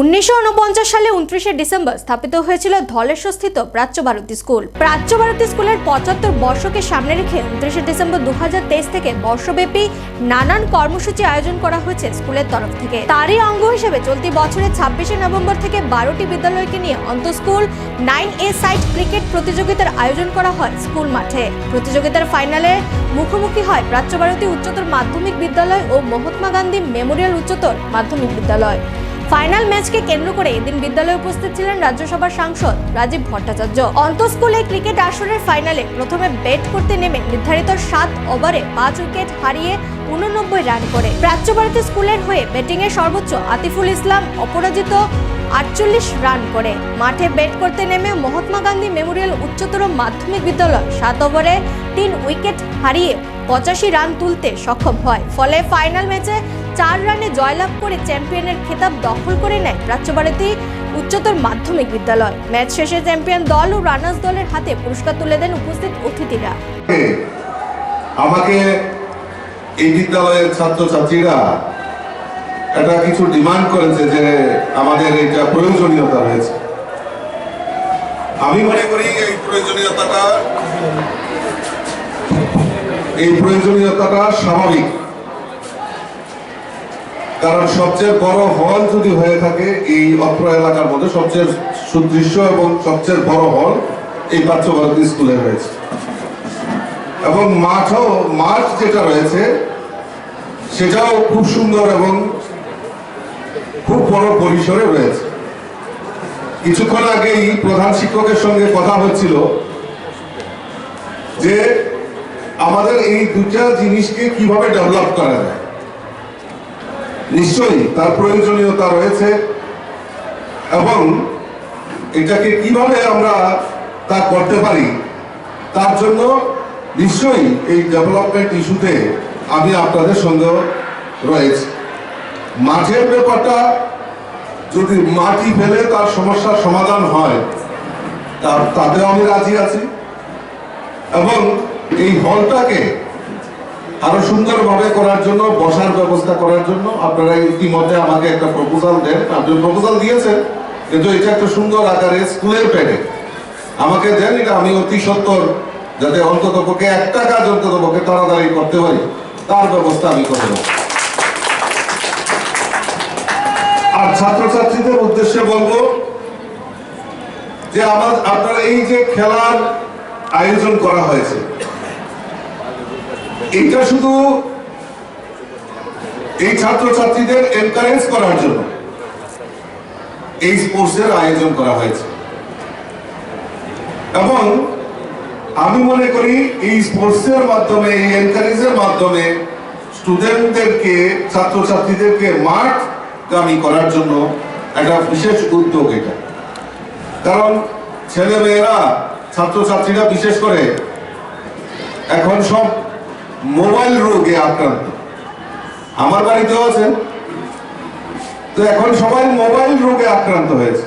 উনিশশো উনপঞ্চাশ সালে উনত্রিশে ডিসেম্বর স্থাপিত হয়েছিল ধলেশ্বরস্থিত প্রাচ্য ভারতী স্কুল। প্রাচ্য ভারতী স্কুলের পঁচাত্তর বর্ষকে সামনে রেখে উনত্রিশে ডিসেম্বর দুহাজার তেইশ থেকে বর্ষব্যাপী নানান কর্মসূচি আয়োজন করা হয়েছে স্কুলের তরফ থেকে। তারই অঙ্গ হিসেবে চলতি বছরের ছাব্বিশে নভেম্বর থেকে বারোটি বিদ্যালয়কে নিয়ে অন্তঃস্কুল নাইন এ সাইট ক্রিকেট প্রতিযোগিতার আয়োজন করা হয় স্কুল মাঠে। প্রতিযোগিতার ফাইনালে মুখোমুখি হয় প্রাচ্য ভারতী উচ্চতর মাধ্যমিক বিদ্যালয় ও মহাত্মা গান্ধী মেমোরিয়াল উচ্চতর মাধ্যমিক বিদ্যালয়। ফাইনাল ম্যাচকে কেন্দ্র করে এদিন বিদ্যালয়ে উপস্থিত ছিলেন রাজ্যসভার সাংসদ রাজীব ভট্টাচার্য। অন্তঃস্কুলে ক্রিকেট আসরের ফাইনালে প্রথমে ব্যাট করতে নেমে নির্ধারিত সাত ওভারে পাঁচ উইকেট হারিয়ে উননব্বই রান করে। প্রাচ্য ভারতী স্কুলের হয়ে ব্যাটিংয়ে সর্বোচ্চ আতিফুল ইসলাম অপরাজিত আটচল্লিশ রান করে। মাঠে ব্যাট করতে নেমে মহাত্মা গান্ধী মেমোরিয়াল উচ্চতর মাধ্যমিক বিদ্যালয় সাত ওভারে তিন উইকেট হারিয়ে পঁচাশি রান তুলতে সক্ষম হয়। ফলে ফাইনাল ম্যাচে চার রানে জয়লাভ করে চ্যাম্পিয়নের খেতাব দখল করে নেয় প্রাচ্যভারতী উচ্চতর মাধ্যমিক বিদ্যালয়। ম্যাচ শেষে চ্যাম্পিয়ন দল ও রানার্স দলের হাতে পুরস্কার তুলে দেন উপস্থিত অতিথিরা। আমাকে এই বিদ্যালয়ের ছাত্রছাত্রীরা একটা কিছু ডিমান্ড করেছে যে আমাদের এটা প্রয়োজনীয়তা রয়েছে। আমি মনে করি এই প্রয়োজনীয়তাটা এই প্রয়োজনীয়তাটা স্বাভাবিক। কারণ সবচেয়ে বড় হল যদি হয়ে থাকে এই অত্র এলাকার মধ্যে সবচেয়ে সুদৃশ্য এবং সবচেয়ে বড় হল এই প্রাচ্য ভারতী স্কুলে রয়েছে এবং মাঠও, মাঠ যেটা রয়েছে, সেটাও খুব সুন্দর এবং খুব বড় পরিসরে রয়েছে। কিছুক্ষণ আগেই প্রধান শিক্ষকের সঙ্গে কথা হচ্ছিল যে আমাদের এই দুটা জিনিসকে কীভাবে ডেভেলপ করা যায়। নিশ্চয়ই, তার প্রয়োজনীয়তা রয়েছে। এবং এটাকে কীভাবে আমরা তা করতে পারি, তার জন্য নিশ্চয়ই এই ডেভেলপমেন্ট ইস্যুতে আমি আপনাদের সঙ্গে রয়েছে। মাঠের ব্যাপারটা, যদি মাটি ফেলে তার সমস্যার সমাধান হয় তা- তাতেও আমি রাজি আছি। এবং এই হলটাকে আরও সুন্দরভাবে করার জন্য, বসার ব্যবস্থা করার জন্য আপনারা ইতিমধ্যে আমাকে একটা প্রপোজাল দেন। আপনি প্রপোজাল দিয়েছেন, কিন্তু এটা একটা সুন্দর আকারে স্কুলের প্যাডে আমাকে দেন, এটা আমি অতি সত্তর যাতে অন্তত পক্ষে একটা কাজ অন্তত পক্ষে তাড়াতাড়ি করতে পারি, তার ব্যবস্থা আমি করে দেবো। আর ছাত্রছাত্রীদের উদ্দেশ্যে বলব যে আমার, আপনার এই যে খেলার আয়োজন করা হয়েছে এটা শুধু এই ছাত্রছাত্রীদের এনকারেজ করার জন্য। এই স্পোর্টসের আয়োজন করা হয়েছে। এবং আমি মনে করি এই স্পোর্টসের মাধ্যমে, এই এনকারেজের মাধ্যমে স্টুডেন্টদেরকে ছাত্রছাত্রীদেরকে মাঠগামী করার জন্য একটা বিশেষ উদ্যোগ এটা। কারণ ছেলে মেয়েরা ছাত্রছাত্রীরা বিশেষ করে এখন সব মোবাইল রোগে আক্রান্ত। আমার বাড়িতেও আছে। তো এখন সবাই মোবাইল রোগে আক্রান্ত হয়েছে।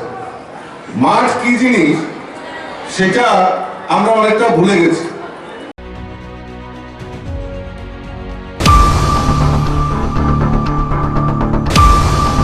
মাঠ কি জিনিস, সেটা আমরা অনেকটা ভুলে গেছি।